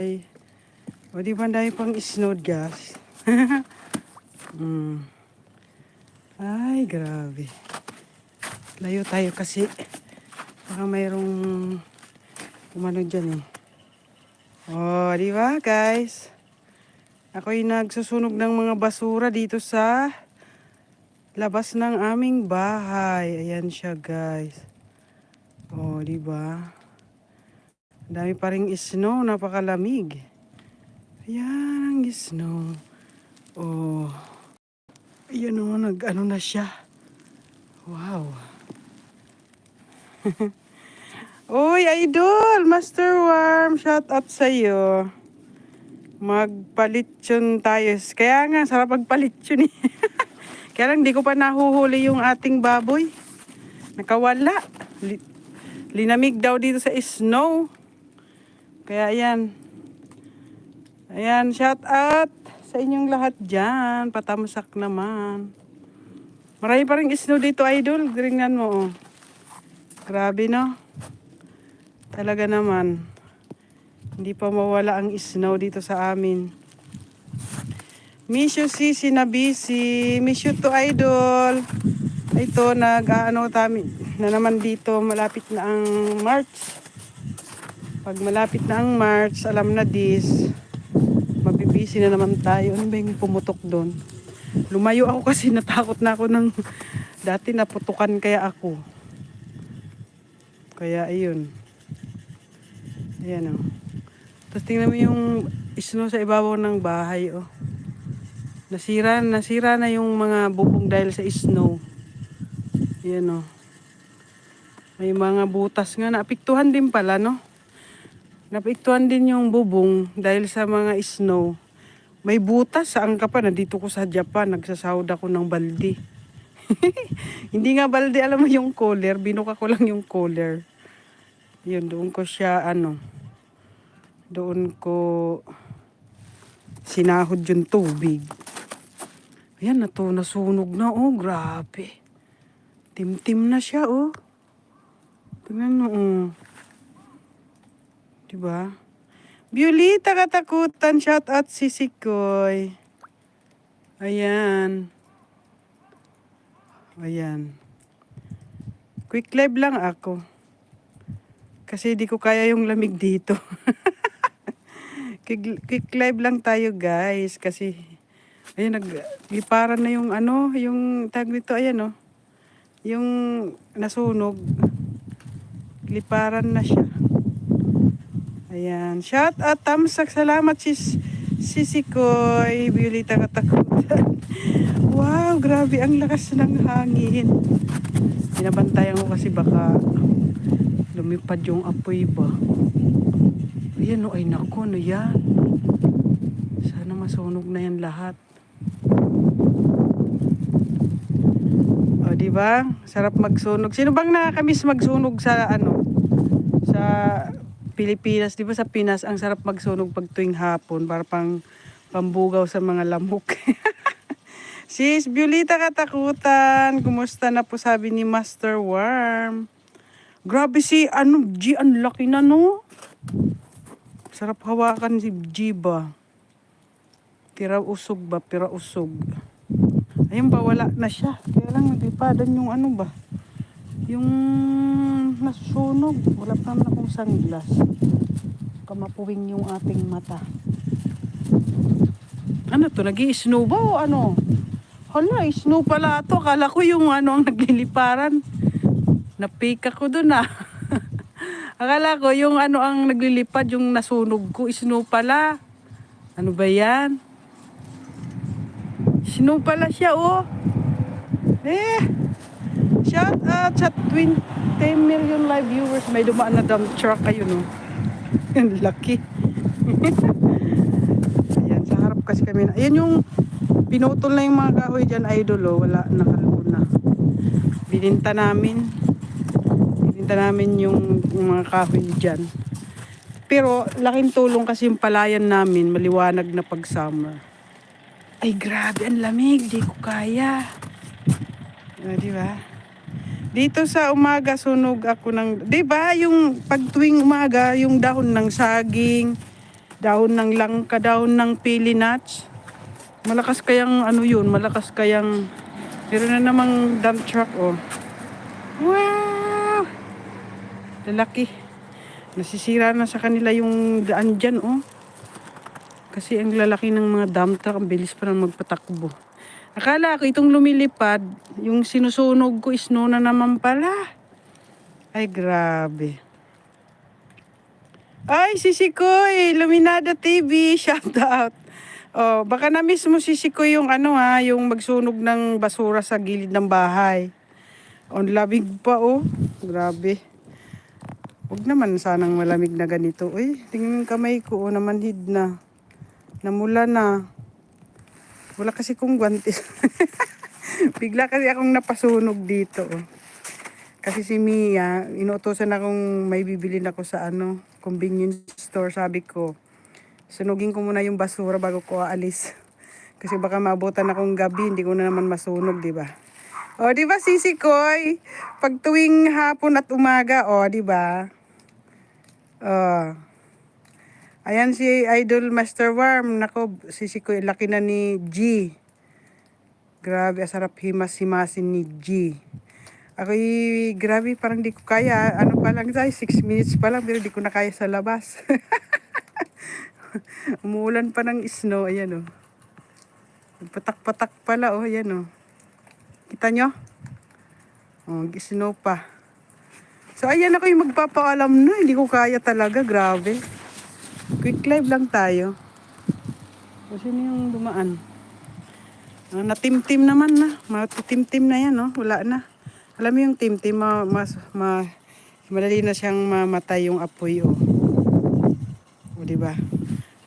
Ay, o di dami pang snow gas? mm. Ay, grabe. Layo tayo kasi. Baka mayroong umano dyan eh. Oh, di ba guys? Ako'y nagsusunog ng mga basura dito sa labas ng aming bahay. Ayan siya guys. Oh, di ba? Dami pa ring snow, napakalamig. Ayan ang snow. Oh. Ayan o, nag-ano na siya. Wow. Uy, idol! Master Worm, shout out sa'yo. Magpalitsyon tayo. Kaya nga, sarap magpalitsyon eh. Kaya lang, di ko pa nahuhuli yung ating baboy. Nakawala. Li- linamig daw dito sa snow. Kaya ayan. Ayan, shout out sa inyong lahat dyan. Patamsak naman. Marami pa rin snow dito, idol. Tingnan mo, oh. Grabe, no? Talaga naman. Hindi pa mawala ang snow dito sa amin. Miss you, Sisi na busy. Miss you to, idol. Ito, nag-ano tami na naman dito. Malapit na ang March. Pag malapit na ang March, alam na this, mabibisi na naman tayo. Ano ba yung pumutok doon? Lumayo ako kasi natakot na ako ng dati naputukan kaya ako. Kaya ayun. Ayan o. Tapos tingnan mo yung snow sa ibabaw ng bahay oh. Nasira, nasira na yung mga bubong dahil sa snow. Ayan o. May mga butas nga. Naapektuhan din pala no. Napiktuhan din yung bubong dahil sa mga snow. May butas, saan ka pa? Nandito ko sa Japan, nagsasahod ako ng balde. Hindi nga balde, alam mo yung cooler. Binuka ko lang yung cooler. Yun, doon ko siya, ano, doon ko sinahod yung tubig. Ayan, na to, nasunog na, oh, grabe. Tim-tim na siya, oh. Tingnan mo, oh. Diba? Violeta katakutan, shout out si Sikoy. Ayan. Ayan. Quick live lang ako. Kasi di ko kaya yung lamig dito. quick, quick live lang tayo guys. Kasi, ayun, nagliparan na yung ano, yung tag nito, ayan oh. Yung nasunog. Liparan na siya. Ayan. Shout out, tamsak. Salamat, sis. Sisikoy. Violeta katakutan. wow, grabe. Ang lakas ng hangin. Binabantayan ko kasi baka lumipad yung apoy ba. Ayan o, ay nako, no yan. Sana masunog na yan lahat. O, di ba? Sarap magsunog. Sino bang nakakamiss magsunog sa ano? Sa Pilipinas, di ba sa Pinas, ang sarap magsunog pag tuwing hapon para pang pambugaw sa mga lamok. Sis, Violeta katakutan. Kumusta na po sabi ni Master Worm? Grabe si, ano, G, ang laki na no? Sarap hawakan si G ba? Tira usog ba? Tira usog. Ayun ba, wala na siya. Kaya lang naglipadan yung ano ba? Yung nasusunog. Wala pa naman akong sunglass. Kamapuwing yung ating mata. Ano to? nag snow ba o ano? Hala, snow pala to. Akala ko yung ano ang nagliliparan. Napika ko dun ah. Akala ko yung ano ang naglilipad, yung nasunog ko. Snow pala. Ano ba yan? Snow pala siya oh. Eh. Shout out sa 20 million live viewers. May dumaan na dump truck kayo, no? Ang laki. Ayan, sa harap kasi kami na. Ayan yung pinutol na yung mga kahoy dyan, idol, oh. Wala, nakalo na. Bininta namin. Bininta namin yung, yung mga kahoy dyan. Pero, laking tulong kasi yung palayan namin, maliwanag na pag summer. Ay, grabe, ang lamig. Di ko kaya. Ah, di ba? Dito sa umaga sunog ako ng, 'di ba, yung pag tuwing umaga, yung dahon ng saging, Dahon ng langka, dahon ng pili nuts. Malakas kayang ano yun, malakas kayang... Meron na namang dump truck, oh. Wow! Lalaki. Nasisira na sa kanila yung daan dyan, oh. Kasi ang lalaki ng mga dump truck, ang bilis pa ng magpatakbo. Akala ko itong lumilipad, yung sinusunog ko is no na naman pala. Ay, grabe. Ay, si Sikoy, Luminada TV, shout out. Oh, baka na mismo si Sikoy yung ano ha, yung magsunog ng basura sa gilid ng bahay. On labig pa oh. Grabe. Huwag naman sanang malamig na ganito. Uy, tingnan kamay ko oh, namanhid na. Namula na. Wala kasi kong guantes. Bigla kasi akong napasunog dito. Oh. Kasi si Mia, inuutosan akong may bibili na ko sa ano, convenience store. Sabi ko, sunugin ko muna yung basura bago ko aalis. Kasi baka mabutan akong gabi, hindi ko na naman masunog, di ba? O, di ba, Sisi Koy? Pag tuwing hapon at umaga, o, di ba? Oh. Ayan si Idol Master Worm. Nako, Sisi Koy, laki na ni G. Grabe, asarap himas-himasin ni G. Ako'y, grabe, parang di ko kaya. Ano pa lang tayo, 6 minutes pa lang, pero di ko na kaya sa labas. Umuulan pa ng snow, ayan oh. Patak-patak pala, oh, ayan oh. Kita nyo? Oh, snow pa. So, ayan ako yung magpapaalam na. Hindi ko kaya talaga, grabe. Quick live lang tayo. O, sino yung dumaan? Ah, natimtim naman na. Matitimtim na yan, oh. Wala na. Alam mo yung timtim, ma, mas, ma, madali na siyang mamatay yung apoy, oh. O, di ba?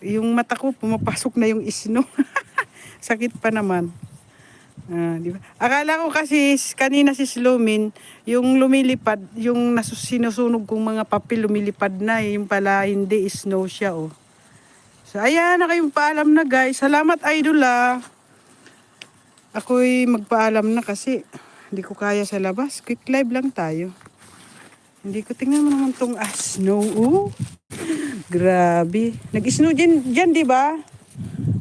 Yung mata ko, pumapasok na yung isno. Sakit pa naman. Ah, di ba? Akala ko kasi kanina si Slumin, yung lumilipad, yung nasus- sinusunog kong mga papel lumilipad na, eh. yung pala hindi, snow siya, oh. So, ayan, na kayong paalam na, guys. Salamat, idol, ah. Ako'y magpaalam na kasi hindi ko kaya sa labas. Quick live lang tayo. Hindi ko tingnan mo naman tong ah, snow. Oh. Grabe. Nag-snow dyan, dyan di ba?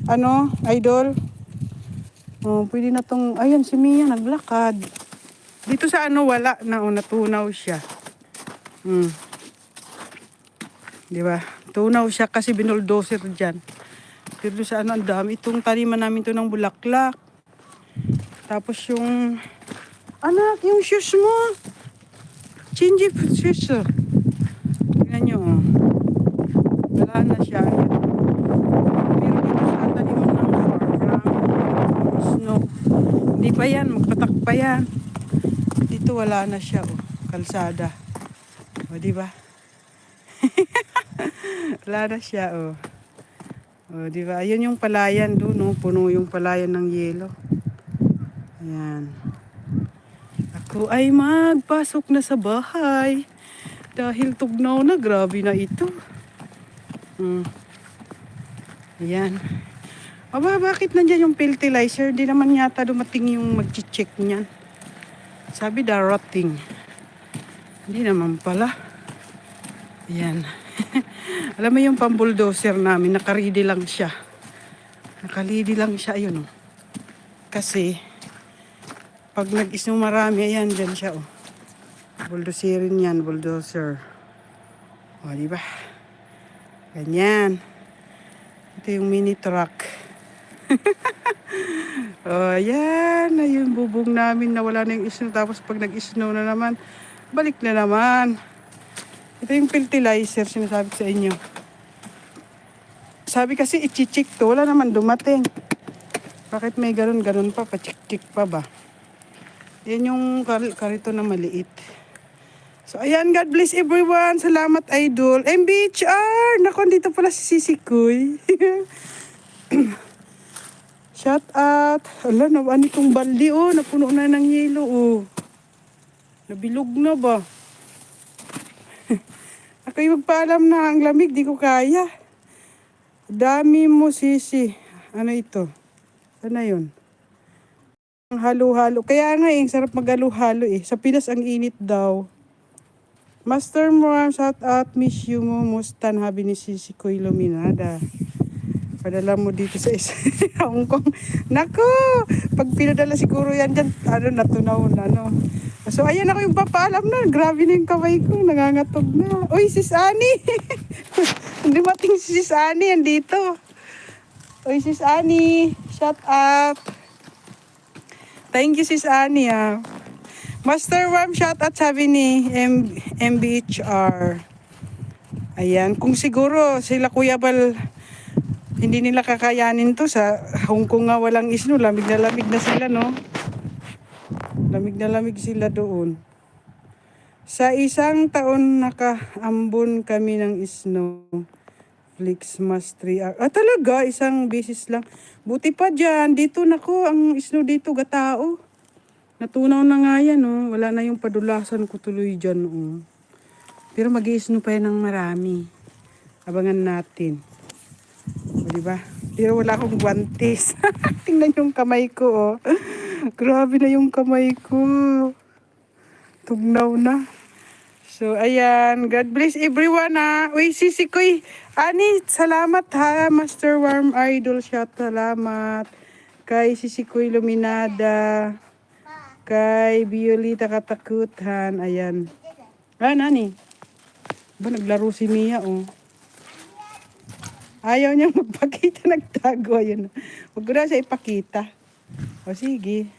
Ano, idol? Oh, pwede na tong, ayan si Mia naglakad. Dito sa ano wala na, oh, natunaw siya. Hmm. Di ba? Tunaw siya kasi binuldoser dyan. Pero sa ano, ang dami. Itong taniman namin to ng bulaklak. Tapos yung, anak, yung shoes mo. Chingy shoes. oh. Tingnan nyo, oh. Wala na siya dito sa taniman ng farm, snow. Hindi pa yan, magpatak pa yan. Dito wala na siya, oh. Kalsada. O, di ba? wala na siya, oh. O, di ba? Ayun yung palayan doon, no? Puno yung palayan ng yelo. Ayan. Ako ay magpasok na sa bahay. Dahil tugnaw na, grabe na ito. Hmm. Ayan. Aba, bakit nandyan yung fertilizer? Di naman yata dumating yung mag-check niyan. Sabi darating. Hindi naman pala. Ayan. Alam mo yung pambuldoser namin, nakaridi lang siya. Nakalidi lang siya, ayun oh. Kasi, pag nag-isang marami, ayan, dyan siya oh. Bulldozerin yan, bulldozer. O, di ba? Ganyan. Ito yung mini truck. o, yan. Ayun, bubong namin na wala na yung snow. Tapos pag nag-snow na naman, balik na naman. Ito yung fertilizer, sinasabi sa inyo. Sabi kasi, ichichik to. Wala naman dumating. Bakit may ganun-ganun pa? Pachik-chik pa ba? Yan yung kar- karito na maliit. So, ayan, God bless everyone. Salamat, Idol. MBHR! Naku, dito pala si Sisi Kuy. Shout out. Ala, nawan itong baldi, oh. Napuno na ng yelo, oh. Nabilog na ba? Ako'y magpaalam na ang lamig, di ko kaya. Dami mo, Sisi. Ano ito? Ano yun? Ang halo-halo. Kaya nga eh, sarap mag-halo-halo eh. Sa Pinas ang init daw. Master Moram, shout out, miss you mo, mustan, habi ni Sisi ko Iluminada. Padala mo dito sa Hong Kong. Nako, pag pinadala siguro yan dyan, ano, natunaw na, no. So, ayan ako yung papaalam na. Grabe na yung kamay ko, nangangatog na. Uy, sis Ani! Hindi mating si sis Ani, andito. Uy, sis Ani, shout out. Thank you, sis Ani, ah. Master Worm, shout out sabi ni M- MBHR. Ayan, kung siguro sila Kuya Bal, hindi nila kakayanin to sa Hong Kong nga walang isno, lamig na lamig na sila, no? Lamig na lamig sila doon. Sa isang taon nakaambon kami ng snow. Flix Mastery. Ah, ah, talaga, isang beses lang. Buti pa dyan, dito nako, ang snow dito gatao. Natunaw na nga yan, oh. Wala na yung padulasan ko tuloy dyan, oh. Pero mag snow pa yan ng marami. Abangan natin. O, di ba? Pero wala akong guantes. Tingnan yung kamay ko, oh. Grabe na yung kamay ko. Tugnaw na. So, ayan. God bless everyone, ha. Uy, sisi ko'y. Ani, salamat, ha. Master Warm Idol Shot, salamat. Kay sisi ko'y Luminada. Kay Violeta Katakutan. Ayan. Ah, nani? Ba, naglaro si Mia, oh. Ayaw niya magpakita, nagtago. Ayun. Huwag ko na siya ipakita. O sige.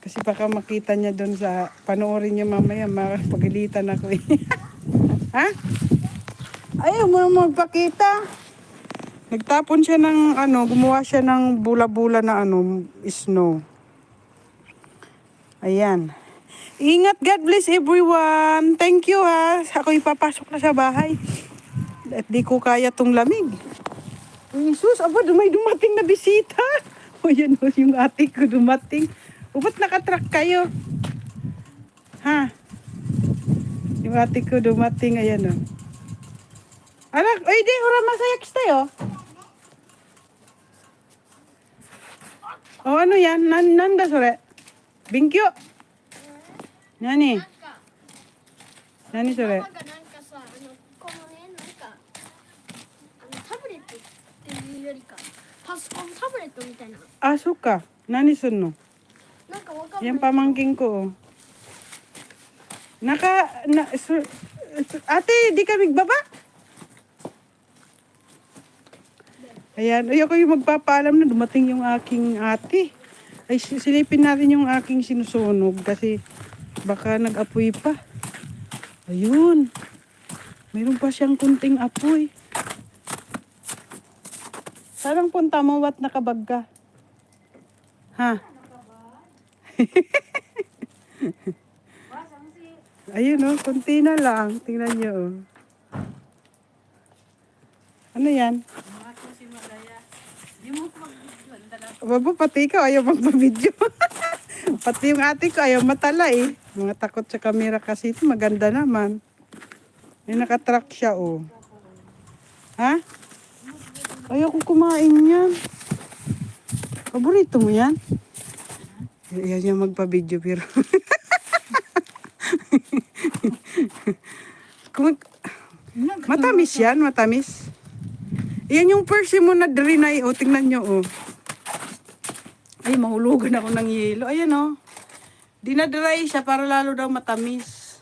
Kasi baka makita niya doon sa, panoorin niya mamaya, mapagalitan ako eh. ha? Ayaw mo magpakita. Nagtapon siya ng ano, gumawa siya ng bula-bula na ano, snow. Ayan. Ingat, God bless everyone. Thank you ha. Ako ipapasok na sa bahay. At di ko kaya tong lamig. Uy, sus, aba, dumay dumating na bisita. O yan o, yung ate ko dumating. O, ba't nakatrack kayo? Ha? Yung ate ko dumating, ayan o. Anak, oy, di, hura masayak tayo. O, ano yan? Nan nanda, sore? Bingkyo. Nani? Nani, sore? マよりか、パソコンタブレットみたいな。 Ah, suka. Nani, sun no? なんかわかんない。 Yan pamangking ko. oh. Naka, na, su- su- ate, di ka magbaba? Ayan, ay ako yung magpapaalam na dumating yung aking ate. Ay, si- silipin natin yung aking sinusunog kasi baka nag-apoy pa. Ayun. Mayroon pa siyang kunting apoy. Sarang punta mo, wat nakabag ka? Ha? Ayun oh, konti na lang. Tingnan niyo oh. Ano yan? Baba, pati ikaw ayaw magpa-video. pati yung ate ko ayaw matala eh. Mga takot sa camera kasi ito maganda naman. May nakatrack siya oh. Ha? Ayaw ko kumain yan. Paborito mo yan? Ayaw niya magpa-video pero... Kung, matamis yan, matamis. Yan yung persimmon na drinay. O, tingnan nyo, o. Ay, mahulugan ako ng yelo. Ayan, o. Dinadry siya para lalo daw matamis.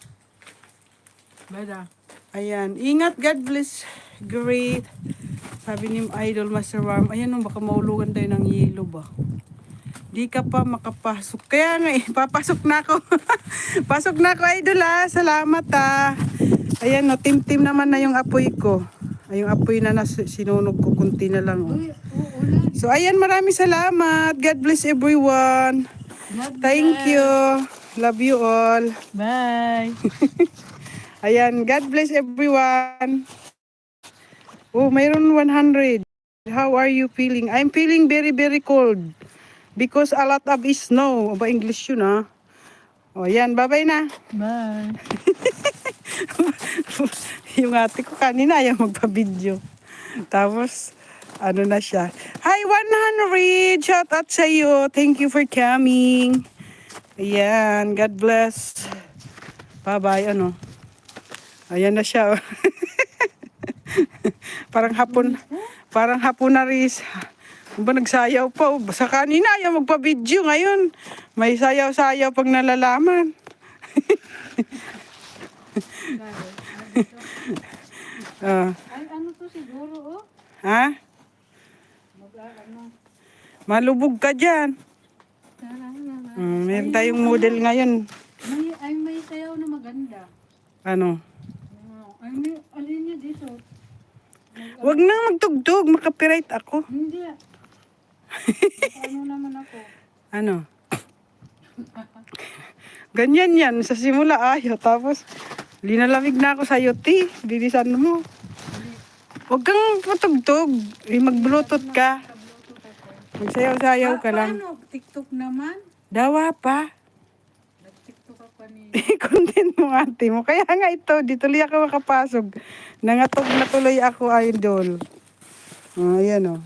Bada. Ayan. Ingat, God bless. Great. Sabi ni Idol Master Warm, ayan, o, baka mahulugan tayo ng yelo ba? Di ka pa makapasok. Kaya nga eh, papasok na ako. Pasok na ako, idol ah. Salamat ah. Ayan no, tim-tim naman na yung apoy ko. Ay, yung apoy na nas sinunog ko, kunti na lang. Oh. So ayan, maraming salamat. God bless everyone. Thank you. Love you all. Bye. Ayan, God bless everyone. Oh, mayroon 100. How are you feeling? I'm feeling very, very cold. Because a lot of snow. Aba, English yun ah. O, yan. Bye-bye na. Bye. yung ate ko kanina ayaw magpa-video. Tapos, ano na siya. Hi, 100! Shout out sa iyo. Thank you for coming. Ayan. God bless. Bye-bye. Ano? Ayan na siya. parang hapon, parang hapon na ris. Ba nagsayaw pa. oh. Sa kanina ayaw magpa-video ngayon. May sayaw-sayaw pag nalalaman. Ah, Ay, ano to siguro, oh? ha? Ano? Malubog ka dyan. Mm, meron tayong model ngayon. May, ay, may sayaw na maganda. Ano? Ay, may, alin niya dito? Wag na magtugtog. Makapiright ako. Hindi. ano naman ako? Ano? Ganyan yan. Sa simula ayaw. Tapos, linalamig na ako sa ti. Bilisan mo. Huwag kang patugtog. Eh, mag-bluetooth ka. Magsayaw-sayaw ka lang. Paano? TikTok naman? Dawa pa. Nag-TikTok ka pa ni... Content mo ate mo. Kaya nga ito, di tuloy ako makapasok. Nangatog na tuloy ako, idol. Oh, ayan oh.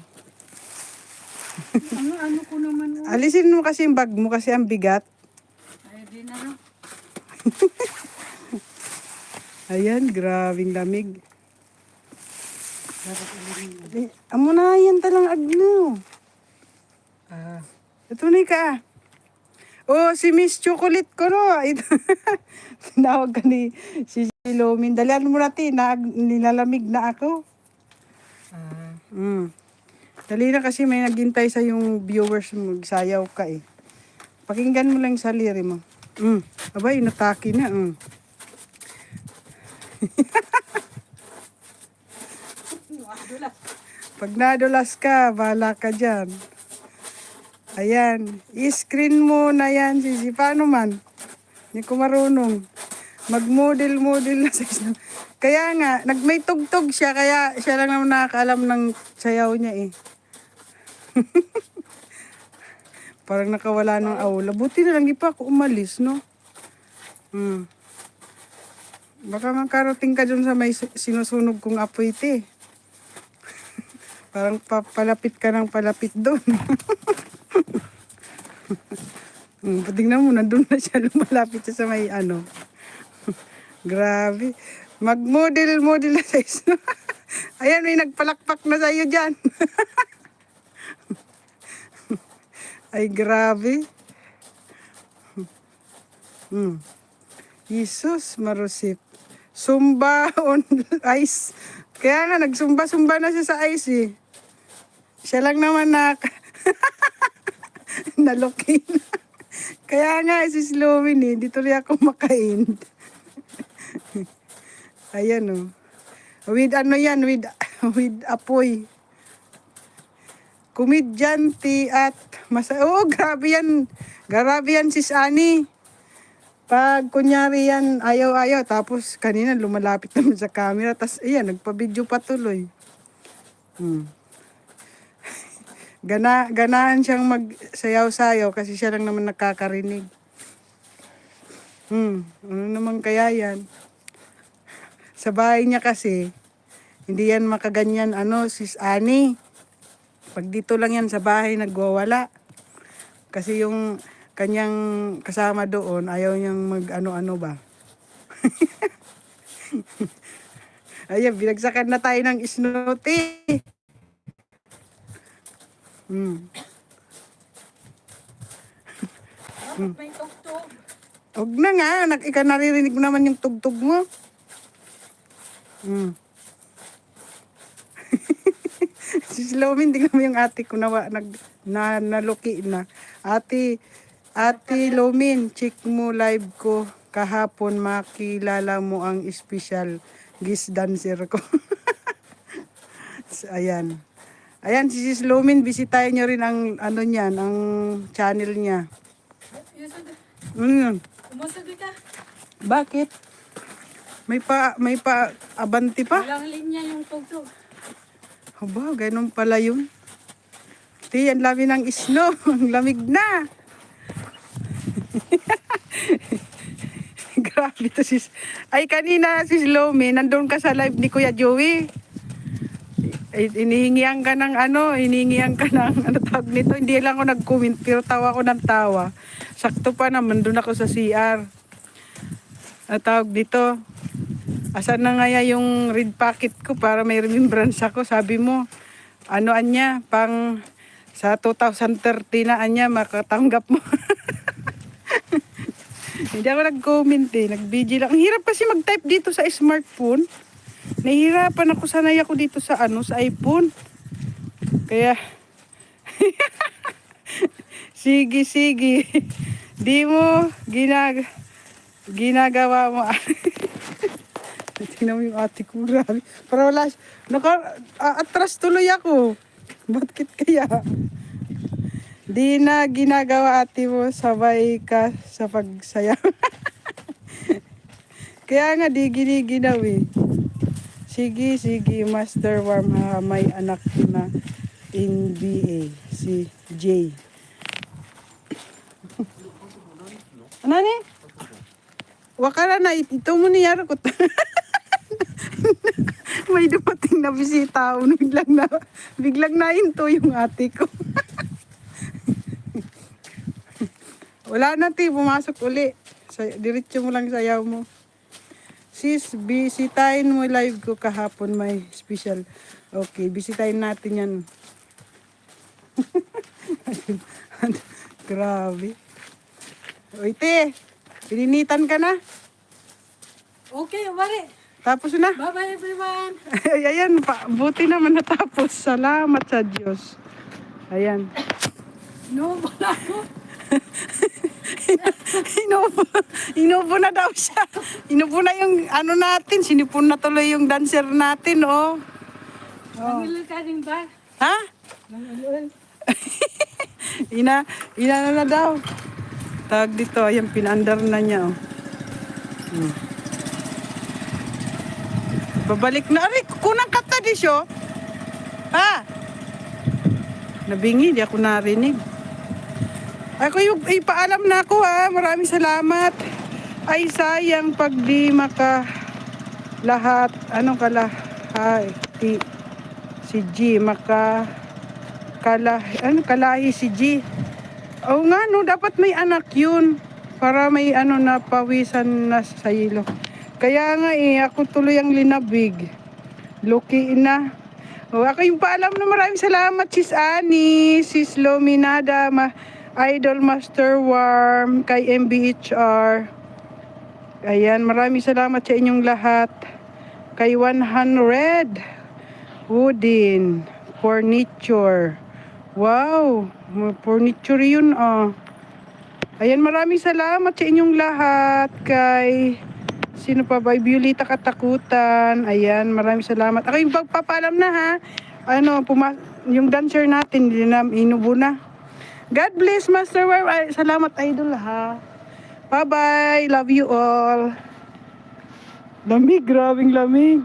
ano, ano ko naman, oh? Alisin mo kasi yung bag mo kasi ang bigat. Ay, di na, no? Ayan, grabing lamig. Amo na yan talang agno. Ah, ito na ka. Oh, si Miss Chocolate ko no. Tinawag ka ni si Lomin. Dalian mo natin, na, nilalamig na ako. Ah, mm. Dali na kasi may naghintay sa yung viewers mo. Magsayaw ka eh. Pakinggan mo lang sa liri mo. Mm. Abay, nataki na. Mm. Pag nadulas ka, bahala ka dyan. Ayan. I-screen mo na yan, Sisi. Paano man? Hindi ko marunong. Mag-model-model na sa. Kaya nga, nag may tugtog siya, kaya siya lang naman nakakaalam ng sayaw niya eh. Parang nakawala ng aula. Buti na lang, di pa ako umalis, no? Hmm. Baka makarating ka dun sa may su- sinusunog kong apoy, te. Parang pa- palapit ka ng palapit doon. Hmm, patingnan mo, nandun na siya, lumalapit siya sa may ano. Grabe. Mag-model-model na size. Ayan, may nagpalakpak na sa'yo dyan. Ay, grabe. Hmm. Jesus, marusip. Sumba on ice. Kaya nga, nagsumba-sumba na siya sa ice eh. Siya lang naman na nalukin. Kaya nga, si Slowin eh, dito rin ako makain. Ayan oh. With ano yan, with, with apoy. Komedyanti at masa... Oo, grabe yan. Grabe yan sis Ani. Pag kunyari yan, ayaw-ayaw. Tapos kanina lumalapit naman sa camera. Tapos ayan, nagpa-video pa tuloy. Hmm. Gana, ganahan siyang magsayaw-sayaw kasi siya lang naman nakakarinig. Hmm, ano naman kaya yan? Sa bahay niya kasi, hindi yan makaganyan, ano, sis Ani. Pag dito lang yan sa bahay, nagwawala. Kasi yung kanyang kasama doon, ayaw niyang mag ano-ano ba. Ayan, binagsakan na tayo ng isnote. Hmm. Bakit may tugtog? Huwag na nga, nak ika naririnig mo naman yung tugtog mo. Hmm. si Slomin, tingnan mo yung ate ko na, nag, na naluki na. Ate, ate Lomin, check mo live ko kahapon makilala mo ang special guest dancer ko. So, Ayan. Ayan, si Sis Lomin, bisitahin nyo rin ang ano niyan, ang channel niya. Mm. umusod ka. Bakit? May pa, may pa, abanti pa? Walang linya yung tugtog. Aba, ganun pala yun. Ti, ang lami ng snow. Ang lamig na. Grabe to sis. Ay, kanina sis Lomi, nandun ka sa live ni Kuya Joey. Ay, inihingihan ka ng ano, inihingihan ka ng ano tawag nito. Hindi lang ako nag-comment, pero tawa ko ng tawa. Sakto pa naman, doon ako sa CR. Ano tawag dito? Asan na nga yung red packet ko para may remembrance ako? Sabi mo, ano anya, pang sa 2030 na anya, makatanggap mo. Hindi ako nag-comment eh, nag-BG lang. Ang hirap kasi mag-type dito sa smartphone. Nahihirapan ako, sanay ako dito sa ano, sa iPhone. Kaya, sige, sige. Di mo ginag ginagawa mo. Tingnan mo yung ate ko, grabe. Para wala, naka, atras tuloy ako. Bakit kaya? Di na ginagawa ate mo, sabay ka sa pagsayaw. kaya nga, di giniginaw eh. Sige, sige, Master Worm ha, may anak na NBA, si Jay. ano ni? Wakala na, ito mo niyaro ko. may dumating na bisita, oh, biglang na, biglang na into yung ate ko. Wala na ti, pumasok uli. Sa, diretso mo lang sayaw mo. Sis, bisitahin mo live ko kahapon may special. Okay, bisitahin natin yan. Grabe. Oy, te, pininitan ka na. Okay, bari. Tapos na. Bye-bye everyone. Ay, ayan, pa, buti naman natapos. Salamat sa Diyos. Ayan. No, wala ko. Inubo, inubo na daw siya. Inubo na yung ano natin. Sinipon na tuloy yung dancer natin, oh. Nangilil ka din ba? Ha? Nangilil. Ina, ina na na daw. Tawag dito, ayan, pinandar na niya, oh. Hmm. Babalik na. Aray, kunang kata di siyo. Ha? Nabingi, di ako narinig. Ako yung ipaalam na ako ha. Maraming salamat. Ay sayang pag di maka lahat. Anong kala? Ay, ti, si G maka kala, ano, kalahi si G. Oo nga no, dapat may anak yun. Para may ano na pawisan na sa ilo. Kaya nga eh, ako tuloy ang linabig. Lucky na. O, ako yung paalam na maraming salamat, Sis Annie, Sis Lominada, ma Idol Master Warm, kay MBHR. Ayan, maraming salamat sa inyong lahat. Kay 100, Woodin, Furniture. Wow, furniture yun oh. Ayan, maraming salamat sa inyong lahat. Kay, sino pa ba? Violeta Katakutan. Ayan, maraming salamat. Ako yung pagpapalam na ha. Ano, puma yung dancer natin, hindi inubo na. God bless, Master War. Ay, salamat, idol ha. Bye-bye. Love you all. Lamig, grabing lamig.